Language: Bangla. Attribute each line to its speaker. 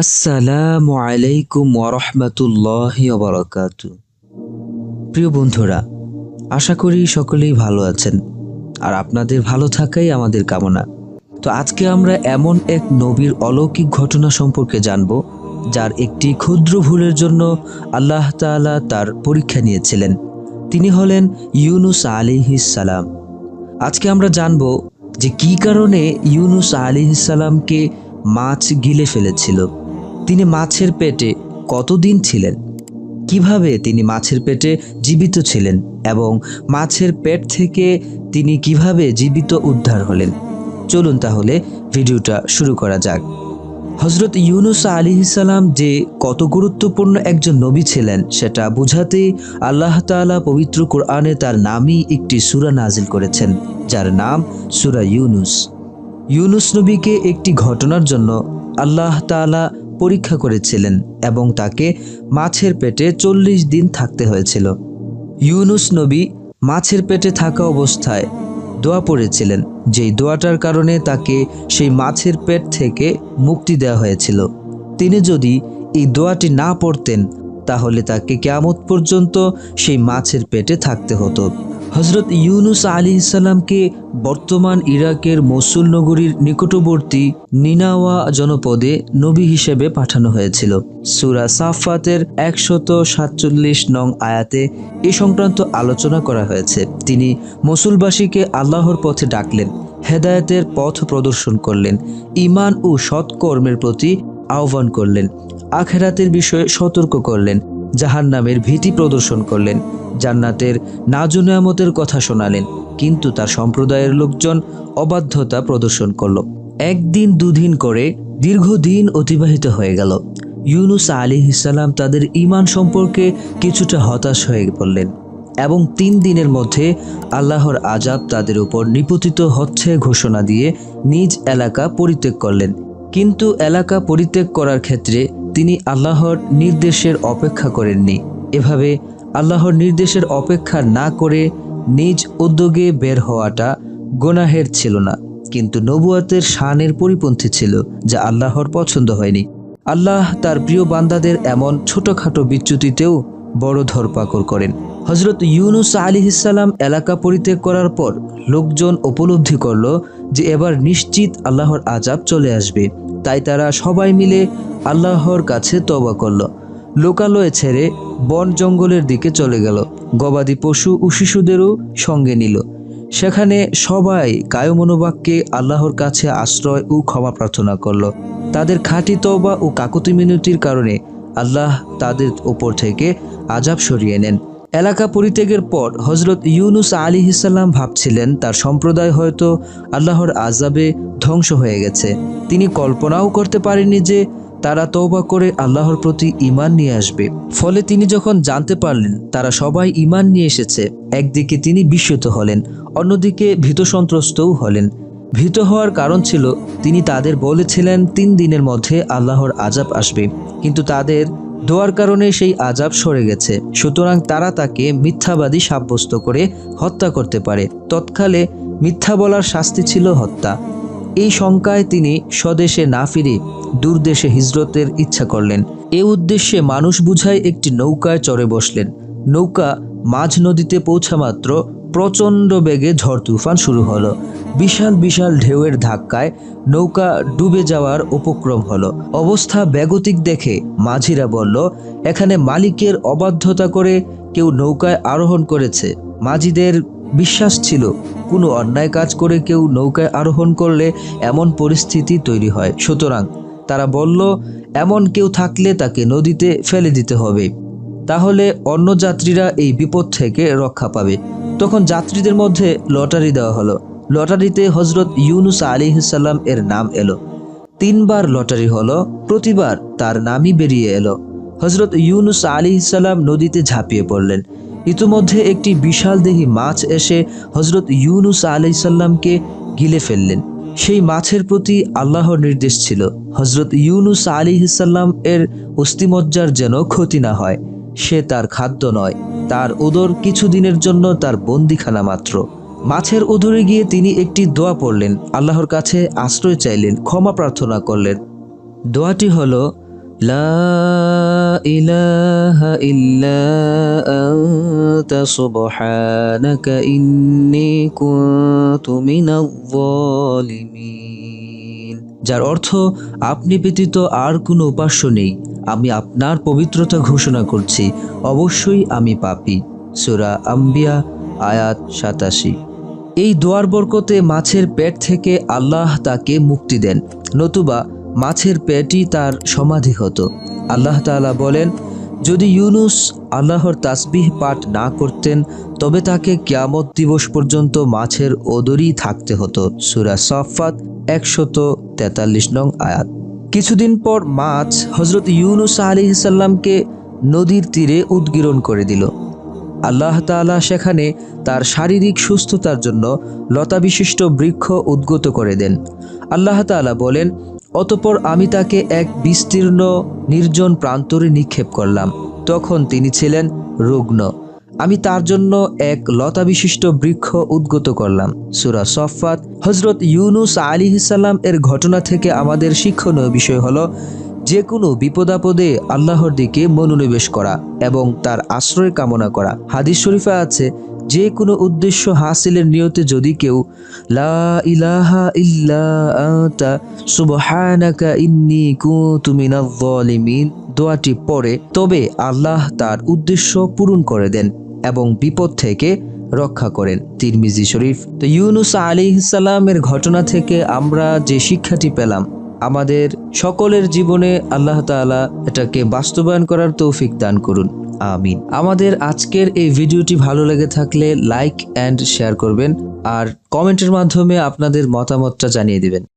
Speaker 1: আসসালামু আলাইকুম ওরহমতুল্লাহ বরকাত প্রিয় বন্ধুরা, আশা করি সকলেই ভালো আছেন আর আপনাদের ভালো থাকাই আমাদের কামনা। তো আজকে আমরা এমন এক নবীর অলৌকিক ঘটনা সম্পর্কে জানব, যার একটি ক্ষুদ্র ভুলের জন্য আল্লাহ তাআলা তার পরীক্ষা নিয়েছিলেন। তিনি হলেন ইউনুস সালাম। আজকে আমরা জানব যে কী কারণে ইউনুস সালামকে মাছ গিলে ফেলেছিল। তিনি মাছের পেটে কতদিন ছিলেন? কীভাবে তিনি মাছের পেটে জীবিত ছিলেন এবং মাছের পেট থেকে তিনি কীভাবে জীবিত উদ্ধার হলেন? চলুন তাহলে ভিডিওটা শুরু করা যাক। হজরত ইউনুস আলী ইসালাম যে কত গুরুত্বপূর্ণ একজন নবী ছিলেন, সেটা বোঝাতেই আল্লাহ তাআলা পবিত্র কোরআনে তার নামই একটি সুরা নাজিল করেছেন, যার নাম সূরা ইউনুস। ইউনুস নবীকে একটি ঘটনার জন্য আল্লাহ তাআলা পরীক্ষা করেছিলেন এবং তাকে মাছের পেটে চল্লিশ দিন থাকতে হয়েছিল। ইউনুস নবী মাছের পেটে থাকা অবস্থায় দোয়া পড়েছিলেন, যেই দোয়াটার কারণে তাকে সেই মাছের পেট থেকে মুক্তি দেওয়া হয়েছিল। তিনি যদি এই দোয়াটি না পড়তেন, তাহলে তাকে কেয়ামত পর্যন্ত সেই মাছের পেটে থাকতে হতো। হজরত ইউনুস আলী ইসাল্লামকে বর্তমান ইরাকের মসুল নগরীর নিকটবর্তী নিনাওয়া জনপদে নবী হিসেবে পাঠানো হয়েছিল। সুরা সাফাতের একশত সাতচল্লিশ নং আয়াতে এ সংক্রান্ত আলোচনা করা হয়েছে। তিনি মসুলবাসীকে আল্লাহর পথে ডাকলেন, হেদায়তের পথ প্রদর্শন করলেন ইমান ও সৎকর্মের প্রতি আহ্বান করলেন, আখেরাতের বিষয়ে সতর্ক করলেন জাহান নামের ভীতি প্রদর্শন করলেন, জান্নাতের নাজুনামতের কথা শোনালেন, কিন্তু তার সম্প্রদায়ের লোকজন অবাধ্যতা প্রদর্শন করল। একদিন দুদিন করে দীর্ঘদিন অতিবাহিত হয়ে গেল। ইউনুস আলী ইসালাম তাদের ইমান সম্পর্কে কিছুটা হতাশ হয়ে পড়লেন এবং তিন দিনের মধ্যে আল্লাহর আজাব তাদের উপর নিপতিত হচ্ছে ঘোষণা দিয়ে নিজ এলাকা পরিত্যাগ করলেন। কিন্তু এলাকা পরিত্যাগ করার ক্ষেত্রে তিনি আল্লাহর নির্দেশের অপেক্ষা করেননি। এভাবে আল্লাহর নির্দেশের অপেক্ষা না করে নিজ উদ্যোগে বের হওয়াটা গোনাহের ছিল না, কিন্তু নবুয়াতের শানের পরিপন্থী ছিল, যা আল্লাহর পছন্দ হয়নি। আল্লাহ তার প্রিয় বান্দাদের এমন ছোটখাটো বিচ্যুতিতেও বড় ধরপাকড় করেন। হজরত ইউনুস আলী ইসাল্লাম এলাকা পরিত্যাগ করার পর লোকজন উপলব্ধি করল যে এবার নিশ্চিত আল্লাহর আজাব চলে আসবে। তাই তারা সবাই মিলে আল্লাহর কাছে তবা করল। লোকালয়ে ছেড়ে বন জঙ্গলের দিকে চলে গেল। গবাদি পশু ও শিশুদেরও সঙ্গে নিল। সেখানে সবাই কায়মনোবাক্যে আল্লাহর কাছে আশ্রয় ও ক্ষমা প্রার্থনা করল। তাদের খাঁটি তওবা ও কাকুতি মিনতির কারণে আল্লাহ তাদের ওপর থেকে আজাব সরিয়ে নেন। এলাকা পরিত্যাগের পর হজরত ইউনুস আলী ইসাল্লাম ভাবছিলেন, তার সম্প্রদায় হয়তো আল্লাহর আজাবে ধ্বংস হয়ে গেছে। তিনি কল্পনাও করতে পারেননি যে তারা তৌবা করে আল্লাহর প্রতি ইমান নিয়ে আসবে। ফলে তিনি যখন জানতে পারলেন, তারা সবাই ইমান নিয়ে এসেছে। একদিকে তিনি বিস্মিত হলেন, অন্যদিকে ভীত সন্ত্রস্তও হলেন। ভীত হওয়ার কারণ ছিল, তিনি তাদের বলেছিলেন, তিন দিনের মধ্যে আল্লাহর আজাব আসবে। কিন্তু তাদের দোয়ার কারণে সেই আজাব সরে গেছে। সুতরাং তারা তাকে মিথ্যাবাদী সাব্যস্ত করে হত্যা করতে পারে। তৎকালে মিথ্যা বলার শাস্তি ছিল হত্যা। এই শঙ্কায় তিনি স্বদেশে না ফিরে দূরদেশে হিজরতের ইচ্ছা করলেন। এ উদ্দেশ্যে মানুষ বুঝায় একটি নৌকায় চড়ে বসলেন। নৌকা মাঝ নদীতে পৌঁছা মাত্র প্রচণ্ড বেগে ঝড় তুফান শুরু হলো। বিশাল বিশাল ঢেউয়ের ধাক্কায় নৌকা ডুবে যাওয়ার উপক্রম হলো। অবস্থা ব্যাগতিক দেখে মাঝিরা বলল, এখানে মালিকের অবাধ্যতা করে কেউ নৌকায় আরোহণ করেছে। মাঝিদের বিশ্বাস ছিল, কোনো অন্যায় কাজ করে কেউ নৌকায় আরোহণ করলে এমন পরিস্থিতি তৈরি হয়। সুতরাং তারা বলল, এমন কেউ থাকলে তাকে নদীতে ফেলে দিতে হবে। তাহলে অন্য যাত্রীরা এই বিপদ থেকে রক্ষা পাবে। তখন যাত্রীদের মধ্যে লটারি দেওয়া হলো। লটারিতে হজরত ইউনুস আলী সাল্লাম এর নাম এলো। তিনবার লটারি হলো, প্রতিবার তার নামই বেরিয়ে এলো। হজরত ইউনুস আলী সাল্লাম নদীতে ঝাঁপিয়ে পড়লেন। ইতিমধ্যে একটি বিশাল দেহি মাছ এসে হজরত ইউনুস আলি সাল্লামকে গিলে ফেললেন। সেই মাছের প্রতি আল্লাহর নির্দেশ ছিল হজরত ইউনুস আলী সাল্লাম এর অস্থিমজ্জার যেন ক্ষতি না হয়। সে তার খাদ্য নয়, তার উদর কিছুদিনের জন্য তার বন্দিখানা মাত্র। মাছের উদরে গিয়ে তিনি একটি দোয়া পড়লেন, আল্লাহর কাছে আশ্রয় চাইলেন, ক্ষমা প্রার্থনা করলেন। দোয়াটি হল যার অর্থ, আপনি ব্যতীত আর কোনো উপাস্য নেই। আমি আপনার পবিত্রতা ঘোষণা করছি। অবশ্যই আমি পাপি। সুরা আম্বিয়া, আয়াত সাতাশি। এই দোয়ার বরকতে মাছের পেট থেকে আল্লাহ তাকে মুক্তি দেন। নতুবা মাছের পেটই তার সমাধি হতো। আল্লাহ তাআলা বলেন, যদি ইউনুস আল্লাহর তাসবিহ পাঠ না করতেন, তবে তাকে কিয়ামত দিবস পর্যন্ত মাছের ওদরই থাকতে হতো। সুরা সফাত একশত তেতাল্লিশ নং আয়াত। কিছুদিন পর মাছ হজরত ইউনুস আলী সাল্লামকে নদীর তীরে উদ্গীরণ করে দিল। আল্লাহ তাআলা সেখানে তার শারীরিক সুস্থতার জন্য লতা বিশিষ্ট বৃক্ষ উদ্গত করে দেন। আল্লাহ তাআলা বলেন, অতপর আমি তাকে এক বিস্তীর্ণ, নির্জন প্রান্তরে নিক্ষেপ করলাম। তখন তিনি ছিলেন রুগ্ন। আমি তার জন্য এক লতা বিশিষ্ট বৃক্ষ উদ্গত করলাম। সুরা সফাত হজরত ইউনুস আলী সাল্লাম এর ঘটনা থেকে আমাদের শিক্ষণীয় বিষয় হলো যে কোনো বিপদাপদে আল্লাহর দিকে মনোনিবেশ করা এবং তার আশ্রয় কামনা করা। হাদিস শরীফে আছে যে কোনো উদ্দেশ্য হাসিলের নিয়তে যদি কেউ, লা ইলাহা ইন্নী দোয়াটি পড়ে, তবে আল্লাহ তার উদ্দেশ্য পূরণ করে দেন এবং বিপদ থেকে রক্ষা করেন। তিরমিজি শরীফ, তো ইউনুস আলী ইসালামের ঘটনা থেকে আমরা যে শিক্ষাটি পেলাম আমাদের সকলের জীবনে আল্লাহ তালা এটাকে বাস্তবায়ন করার তৌফিক দান করুন। আমিন। আমাদের আজকের এই ভিডিওটি ভালো লেগে থাকলে লাইক অ্যান্ড শেয়ার করবেন আর কমেন্টের মাধ্যমে আপনাদের মতামতটা জানিয়ে দিবেন।